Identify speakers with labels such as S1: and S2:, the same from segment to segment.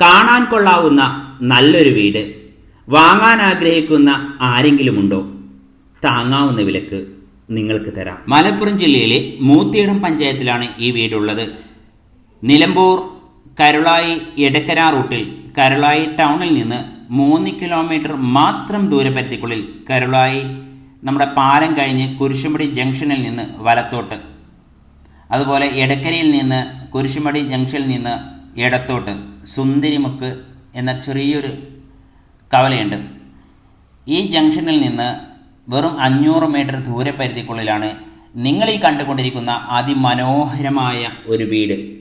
S1: കാണാൻ കൊള്ളാവുന്ന നല്ലൊരു വീട്. വാങ്ങാൻ ആഗ്രഹിക്കുന്ന ആരെങ്കിലുമുണ്ടോ? താങ്ങാവുന്ന വിലക്ക് നിങ്ങൾക്ക് തരാം. മലപ്പുറം ജില്ലയിലെ മൂത്തിയിടം പഞ്ചായത്തിലാണ് ഈ വീടുള്ളത്. നിലമ്പൂർ കരുളായി എടക്കര റൂട്ടിൽ കരുളായി ടൗണിൽ നിന്ന് മൂന്ന് കിലോമീറ്റർ മാത്രം ദൂരപരിധിക്കുള്ളിൽ കരുളായി നമ്മുടെ പാലം കഴിഞ്ഞ് കുരിശുമടി ജംഗ്ഷനിൽ നിന്ന് വലത്തോട്ട്. അതുപോലെ എടക്കരയിൽ നിന്ന് കുരിശുമടി ജംഗ്ഷനിൽ നിന്ന് ഇടത്തോട്ട്. സുന്ദരിമുക്ക് എന്ന ചെറിയൊരു കവലയുണ്ട്. ഈ ജംഗ്ഷനിൽ നിന്ന് വെറും അഞ്ഞൂറ് മീറ്റർ ദൂരപരിധിക്കുള്ളിലാണ് നിങ്ങൾ ഈ കണ്ടുകൊണ്ടിരിക്കുന്ന അതിമനോഹരമായ ഒരു വീട്.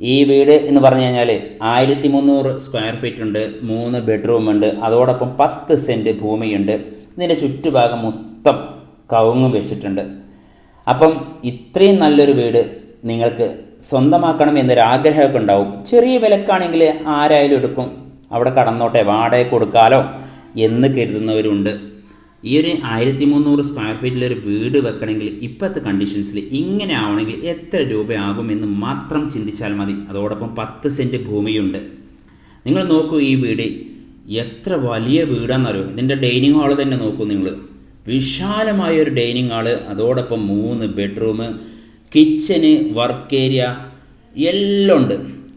S1: ഈ വീട് എന്ന് പറഞ്ഞു കഴിഞ്ഞാൽ ആയിരത്തി മുന്നൂറ് സ്ക്വയർ ഫീറ്റ് ഉണ്ട് മൂന്ന് ബെഡ്റൂം ഉണ്ട് അതോടൊപ്പം പത്ത് സെന്റ് ഭൂമിയുണ്ട്. ഇതിന്റെ ചുറ്റുഭാഗം മൊത്തം കവുങ്ങും വെച്ചിട്ടുണ്ട്. അപ്പം ഇത്രയും നല്ലൊരു വീട് നിങ്ങൾക്ക് സ്വന്തമാക്കണം എന്നൊരു ആഗ്രഹമൊക്കെ ഉണ്ടാവും. ചെറിയ വിലക്കാണെങ്കിൽ ആരായാലും എടുക്കും. അവിടെ കടന്നോട്ടെ വാടക കൊടുക്കാലോ എന്ന് കരുതുന്നവരുണ്ട്. ഈ ഒരു ആയിരത്തി മുന്നൂറ് സ്ക്വയർ ഫീറ്റിലൊരു വീട് വെക്കണമെങ്കിൽ ഇപ്പോഴത്തെ കണ്ടീഷൻസിൽ ഇങ്ങനെ ആവണമെങ്കിൽ എത്ര രൂപയാകും എന്ന് മാത്രം ചിന്തിച്ചാൽ മതി. അതോടൊപ്പം പത്ത് സെന്റ് ഭൂമിയുണ്ട്. നിങ്ങൾ നോക്കൂ ഈ വീട്. എത്ര വലിയ വീടാണെന്നറിയോ ഇതിന്റെ ഡൈനിങ് ഹാൾ തന്നെ നോക്കൂ നിങ്ങൾ. വിശാലമായ ഒരു ഡൈനിങ് ഹാൾ അതോടൊപ്പം മൂന്ന് ബെഡ്റൂം കിച്ചന് വർക്ക് ഏരിയ എല്ലാം ഉണ്ട്.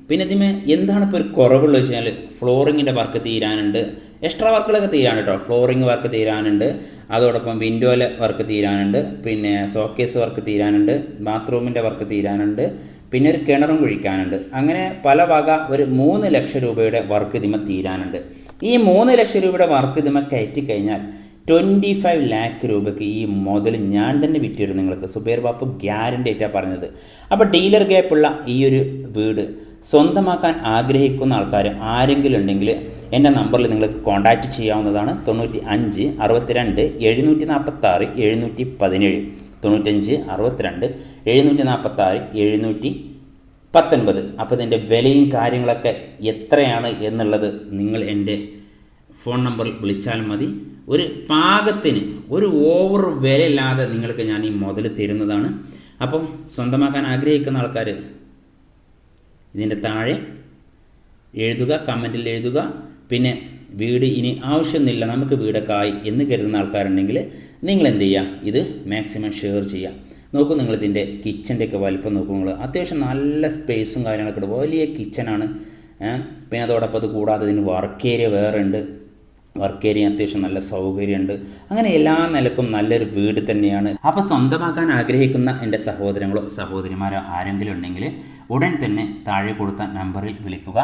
S1: പിന്നെ ഇതിമേ എന്താണ് ഇപ്പോൾ ഒരു കുറവുള്ളത് വെച്ച് കഴിഞ്ഞാൽ ഫ്ലോറിങ്ങിന്റെ വർക്ക് തീരാനുണ്ട്. എക്സ്ട്രാ വർക്കുകളൊക്കെ തീരാനുണ്ട് കേട്ടോ ഫ്ലോറിങ് വർക്ക് തീരാനുണ്ട്. അതോടൊപ്പം വിൻഡോയിലെ വർക്ക് തീരാനുണ്ട്. പിന്നെ സോക്കേസ് വർക്ക് തീരാനുണ്ട്. ബാത്റൂമിന്റെ വർക്ക് തീരാനുണ്ട്. പിന്നെ ഒരു കിണറും കുഴിക്കാനുണ്ട്. അങ്ങനെ പല വക ഒരു മൂന്ന് ലക്ഷം രൂപയുടെ വർക്ക് ഇതിമ തീരാനുണ്ട്. ഈ മൂന്ന് ലക്ഷം രൂപയുടെ വർക്ക് ഇതിമ കയറ്റി കഴിഞ്ഞാൽ ട്വന്റി ഫൈവ് ലാക്ക് രൂപയ്ക്ക് ഈ മുതൽ ഞാൻ തന്നെ വിറ്റിരുന്നു നിങ്ങൾക്ക്. സുബേർ ബാപ്പു ഗ്യാരണ്ടി ആയിട്ടാണ് പറഞ്ഞത്. അപ്പോൾ ഡീലർ ഗ്യാപ്പുള്ള ഈ ഒരു വീട് സ്വന്തമാക്കാൻ ആഗ്രഹിക്കുന്ന ആൾക്കാർ ആരെങ്കിലും ഉണ്ടെങ്കിൽ എന്റെ നമ്പറിൽ നിങ്ങൾക്ക് കോൺടാക്റ്റ് ചെയ്യാവുന്നതാണ്. തൊണ്ണൂറ്റി അഞ്ച് അറുപത്തിരണ്ട് എഴുന്നൂറ്റി നാൽപ്പത്താറ് എഴുന്നൂറ്റി പതിനേഴ് തൊണ്ണൂറ്റഞ്ച് അറുപത്തിരണ്ട് എഴുന്നൂറ്റി നാൽപ്പത്താറ് എഴുന്നൂറ്റി പത്തൊൻപത് അപ്പോൾ ഇതിന്റെ വിലയും കാര്യങ്ങളൊക്കെ എത്രയാണ് എന്നുള്ളത് നിങ്ങൾ എന്റെ ഫോൺ നമ്പറിൽ വിളിച്ചാൽ മതി. ഒരു പാകത്തിന് ഒരു ഓവർ വിലയില്ലാതെ നിങ്ങൾക്ക് ഞാൻ ഈ മുതൽ തരുന്നതാണ്. അപ്പം സ്വന്തമാക്കാൻ ആഗ്രഹിക്കുന്ന ആൾക്കാർ ഇതിന്റെ താഴെ എഴുതുക കമന്റിൽ എഴുതുക. പിന്നെ വീട് ഇനി ആവശ്യമൊന്നുമില്ല നമുക്ക് വീടൊക്കെ ആയി എന്ന് കരുതുന്ന ആൾക്കാരുണ്ടെങ്കിൽ നിങ്ങൾ എന്ത് ചെയ്യുക? ഇത് മാക്സിമം ഷെയർ ചെയ്യുക. നോക്കൂ നിങ്ങൾ ഇതിന്റെ കിച്ചന്റെ ഒക്കെ വലിപ്പം നോക്കൂ നിങ്ങൾ. അത്യാവശ്യം നല്ല സ്പേസും കാര്യങ്ങളൊക്കെ ഉണ്ട്. വലിയ കിച്ചനാണ് പിന്നെ അതോടൊപ്പം അത് കൂടാതെ ഇതിന് വർക്ക് ഏരിയ വേറെ ഉണ്ട്. വർക്ക് ഏരിയ അത്യാവശ്യം നല്ല സൗകര്യമുണ്ട്. അങ്ങനെ എല്ലാ നിലക്കും നല്ലൊരു വീട് തന്നെയാണ്. അപ്പോൾ സ്വന്തമാക്കാൻ ആഗ്രഹിക്കുന്ന എന്റെ സഹോദരങ്ങളോ സഹോദരിമാരോ ആരെങ്കിലും ഉണ്ടെങ്കിൽ ഉടൻ തന്നെ താഴെ കൊടുത്ത നമ്പറിൽ വിളിക്കുക.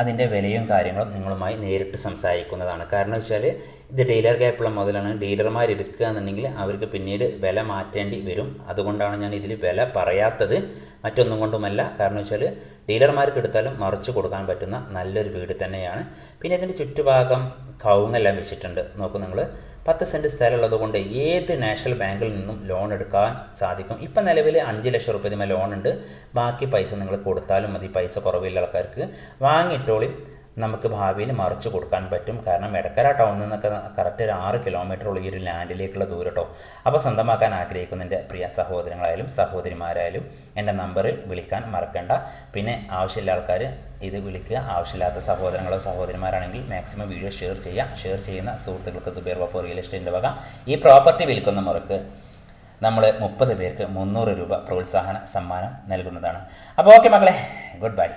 S1: അതിന്റെ വിലയും കാര്യങ്ങളും നിങ്ങളുമായി നേരിട്ട് സംസാരിക്കുന്നതാണ്. കാരണം വെച്ചാൽ ഇത് ഡീലർ ഗ്യാപ്പുള്ള മുതലാണ് ഡീലർമാർ എടുക്കുക എന്നുണ്ടെങ്കിൽ അവർക്ക് പിന്നീട് വില മാറ്റേണ്ടി വരും. അതുകൊണ്ടാണ് ഞാൻ ഇതിൽ വില പറയാത്തത്. മറ്റൊന്നും കൊണ്ടുമല്ല. കാരണം വെച്ചാൽ ഡീലർമാർക്ക് എടുത്താലും മറിച്ച് കൊടുക്കാൻ പറ്റുന്ന നല്ലൊരു വീട് തന്നെയാണ്. പിന്നെ ഇതിന്റെ ചുറ്റുഭാഗം കവുങ്ങെല്ലാം വെച്ചിട്ടുണ്ട്. നോക്കൂ നിങ്ങൾ പത്ത് സെന്റ് സ്ഥലമുള്ളത് കൊണ്ട് ഏത് നാഷണൽ ബാങ്കിൽ നിന്നും ലോൺ എടുക്കാൻ സാധിക്കും? ഇപ്പം നിലവിൽ അഞ്ച് ലക്ഷം റുപ്യ ലോൺ ഉണ്ട് ബാക്കി പൈസ നിങ്ങൾ കൊടുത്താലും മതി. പൈസ കുറവില്ല ആൾക്കാർക്ക്. വാങ്ങിയിട്ടോളി. നമുക്ക് ഭാവിയിൽ മറിച്ച് കൊടുക്കാൻ പറ്റും. കാരണം എടക്കര ടൗണിൽ നിന്നൊക്കെ കറക്റ്റ് ഒരു ആറ് കിലോമീറ്റർ ഉള്ള ഈ ഒരു ലാൻഡിലേക്കുള്ള ദൂരം കേട്ടോ അപ്പോൾ സ്വന്തമാക്കാൻ ആഗ്രഹിക്കുന്ന എന്റെ പ്രിയ സഹോദരങ്ങളായാലും സഹോദരിമാരായാലും എന്റെ നമ്പറിൽ വിളിക്കാൻ മറക്കണ്ട. പിന്നെ ആവശ്യമുള്ള ആൾക്കാർ ഇത് വിളിക്കുക. ആവശ്യമില്ലാത്ത സഹോദരങ്ങളോ സഹോദരിമാരാണെങ്കിൽ മാക്സിമം വീഡിയോ ഷെയർ ചെയ്യുക ഷെയർ ചെയ്യുന്ന സുഹൃത്തുക്കൾക്ക് സുബേർ ബാപ്പു റിയൽ എസ്റ്റേറ്റിന്റെ വക. ഈ പ്രോപ്പർട്ടി വിൽക്കുന്ന മുറക്ക് നമ്മൾ മുപ്പത് പേർക്ക് മുന്നൂറ് രൂപ പ്രോത്സാഹന സമ്മാനം നൽകുന്നതാണ്. അപ്പോൾ ഓക്കെ മക്കളെ ഗുഡ് ബൈ